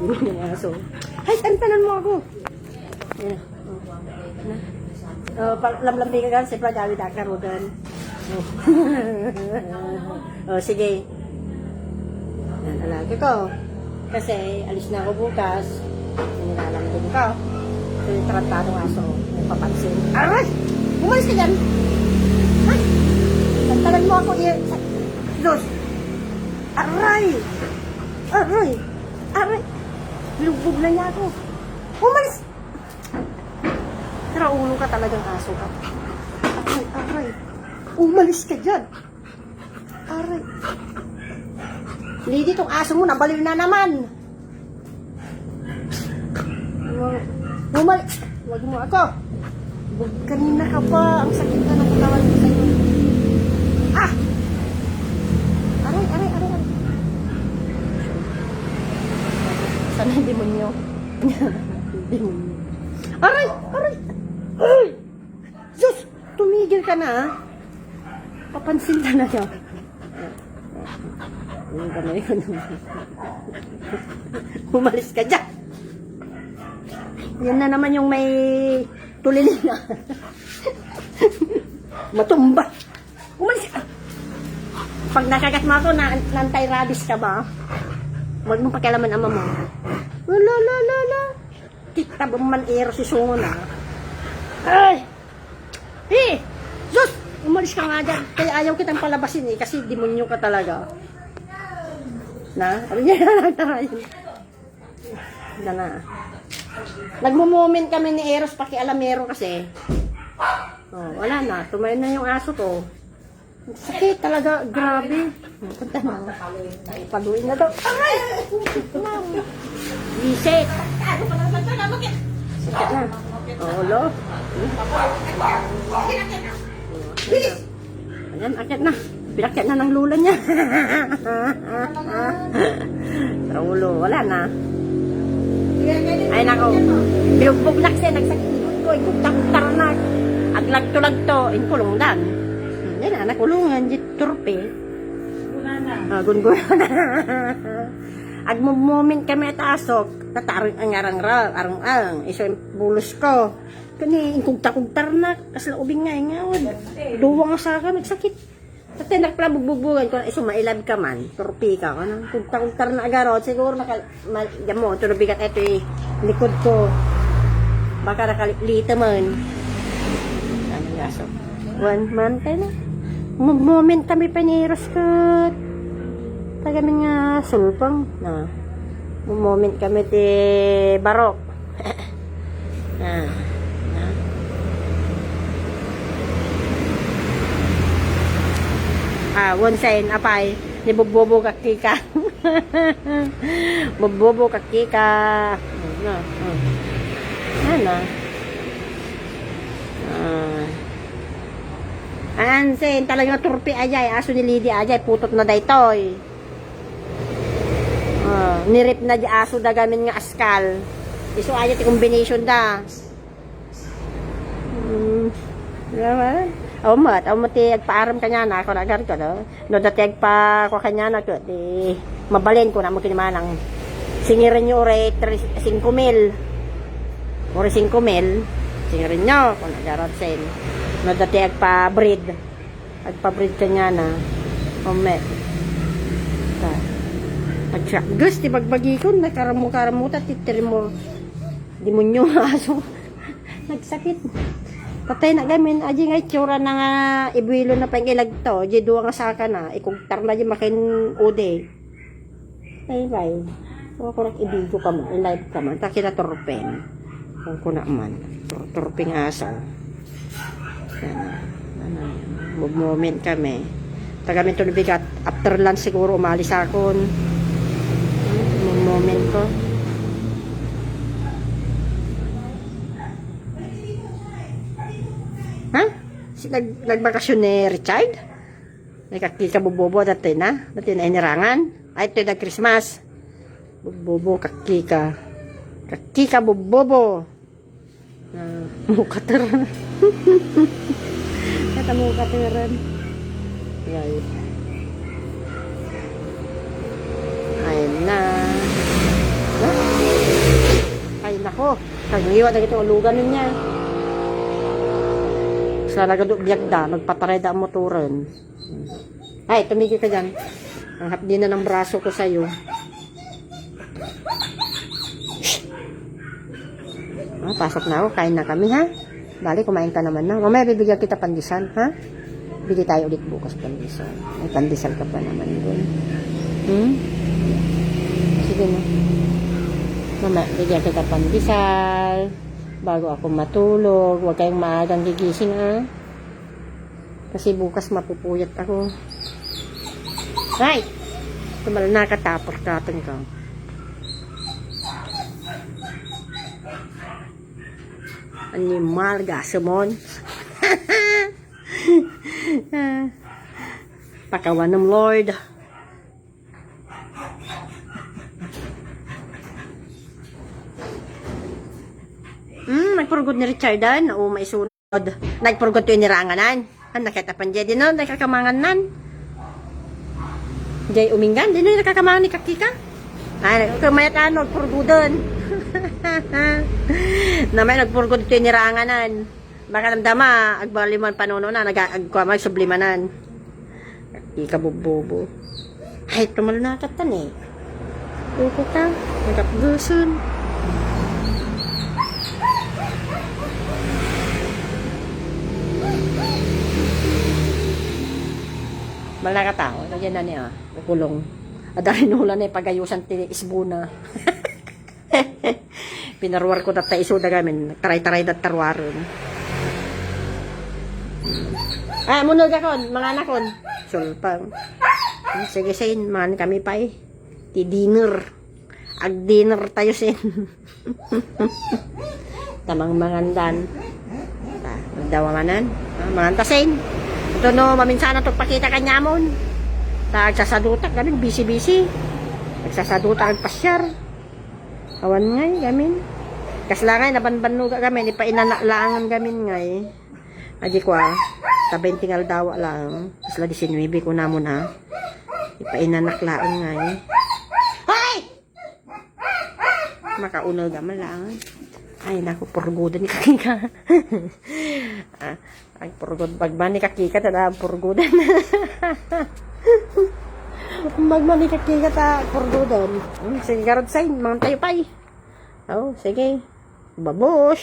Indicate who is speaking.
Speaker 1: Yun yung aso. Ay, tantanan mo ako. Yan. Oh, pa lamlambi ka gan, siyempre gawi da ka rodan. Oh. oh, sige. Yan, alagi ko. Kasi alis na ako bukas. Nilalambing ko. So, yung tratadong aso, may papansin. Aray! Umalis ka dyan! Ay! Tantanan mo ako, eh. Dos! Aray! Aray! Aray! Lubog na niya ako. Umalis! Tara, ulo ka talagang aso ka. Aray, aray. Umalis ka dyan. Aray. Lady, tong aso mo, nabaliw na naman. Umalis. Huwag mo ako. Kanina ka pa. Ang sakit na ng katawan ko sa'yo. Ah! Aray, aray, aray, aray. Sana yung demonyo. demonyo. Aray! Aray! Ay! Diyos! Tumigil ka na, ha? Papansin talaga. Yung kamay ko naman. Umalis ka dyan! Yan na naman yung may tulilin na. Matumba! Umalis ka! Pag nakagat mo ako, na, nantay-rabies ka ba? Huwag mong pakialaman ama mo. Wala, la, la, la. Kita ba man ero si Sungo na? Ay! Eh! Diyos! Umalis ka nga dyan. Kaya ayaw kitang palabasin eh, kasi demonyo ka talaga. Na? Ano yan? Nagtarayin. Wala na. Nagmo-moment kami ni Eros pakialamero kasi. Oh, wala na. Tumayo na yung aso ko. Sakit talaga. Grabe. Punta na. Paluin na daw. Aray! Ma'am. Visit. Sakit na. Oh, lo. Ayan, akit na. Pinakit na ng lula niya. Raulo, wala na. Ay nako. Binugbog na kasi nagsakit ko. Ikugtak-tar na. Aglag-to-lagto. Inkulong dan. Yan na, nakulungan. Turpe. Ah, gungun. Ag moment kami at asok. Tatarong ang arang-rang. Arang-ang. Iso yung bulos ko. Kani, ingkugta-kugtar na. Kasi ubing nga, ingawad. Duwa nga sa akin, nagsakit. Kasi nagpalabugbugan ko na iso mailab ka man. Turpi ka. Ano? Kugta-kugtar na agarot. Siguro naka... Ma, mo, ito bigat ito eh. Likod ko. Baka nakalita man. Ano nga so? One month na. Mag-moment kami pa ni Roscott. Tagami nga sulpang. Na. Mag-moment kami ti Barok. ah. Na. Ah, one sign, apay. Ni bubobo ka kika. bubobo ka kika. Na. ah. Ano? Ah. Ansin, talagang turpi ajay. Aso ni Lady ajay. Putot na daytoy. Ah, nirip na di aso da gamin nga askal. Iso ajay ti combination da. Hmm. Diba? Aw mat, aw mat ti agpaaram kanya na ako nagar ko no. No dati agpa ko kanya na ko di mabalin ko na mo kinimanang. Singirin nyo ore 5 mil. Ore 5 mil. Singirin nyo kung nagarot sen. No dati agpa-breed. Agpa-breed kanya na. Ome. Ta. Agsa. Gus, ti bagbagi ko, nakaramu-karamu, tatitiri mo. Demonyo aso. Nagsakit. Patay na gamin, aji nga itsura na nga ibuilo na pangilag to, di duwa nga saka na, ikugtar na di makin ude. Ay, bay. So, ako rin ibigo ka man, live ka man, takina torpen. Kung ko na man, Tor- torpeng aso. Yan. Ano, moment kami. Tagamin to bigat. After lunch siguro umalis ako. Yung moment ko. Ha? Si nag nagbakasyon ni Richard? Nagkakika bubobo dati na? Dati na inirangan? Ay, ito na Christmas. Bubobo, kakika. Kakika bubobo. Ah, mukataran. Kata mukataran. Right. Ayun na. Ha? Kagliwa na ito ulugan niya. Sa nagado biyak da, magpaparay da ang motoran. Ay, tumigil ka dyan. Ang hapdi na ng braso ko sa'yo. Ah, pasok na ako. Kain na kami, ha? Bali, kumain ka naman na. Mamaya bibigyan kita pandesal, ha? Bili tayo ulit bukas pandesal. May pandesal ka pa naman doon. Hmm? Sige na. Mama, bigyan kita pandesal. Bago ako matulog. Huwag kayong maagang gigising, ha? Kasi bukas mapupuyat ako. Ay! Tumal nakatapos natin ka. Animal, gasamon. Pakawan ng Lord. Hmm, nagpurugod ni Richardan. Oo, may sunod. Nagpurugod to yung niranganan. Ang nakita pan dyan din no, nakakamangan nan. Jay umingan, din na nakakamangan ni Kakika. Ay, kamayat ano, nagpurugodon. na may nagpurugod to yung niranganan. Baka namdama, agbaliman panuno na, nag-agkwamag sublimanan. Kakika bubobo. Ay, tumal na katan eh. Ka, nagapgusun. Malaka tao, nandiyan na niya, ukulong. Adarin nula na pagayusan ti isbuna. Pinarwar ko data iso da gamin, taray-taray dat tarwaron. Ah, munog akon, mga anakon. Sulpang. Sige sin, man kami pa eh. Ti dinner. Ag dinner tayo sin. Tamang mangandan. Ta, magdawamanan. Ah, mangantasin. Ito no, maminsana to pakita kanya mon. Ta, agsasadutak, gamin, busy-busy. Agsasadutak, agpasyar. Awan ngay, gamin. Kaslangay, nabanbanno ka gamin, ipainanalangan gamin ngay. Adi ko ah, tabing tingal dawa lang. Isla 19 ko na mo na. Ipainanaklaan ngay. Hoy! Makaunol gaman lang. Ay, naku, purgudan ni kakika. ah, ang purgod, bagman ni kakika, tada purgudan. bagman ni kakika, ta purgudan. Hmm, sige, garod sign, mga tayo pa'y. Oh, sige. Vamos!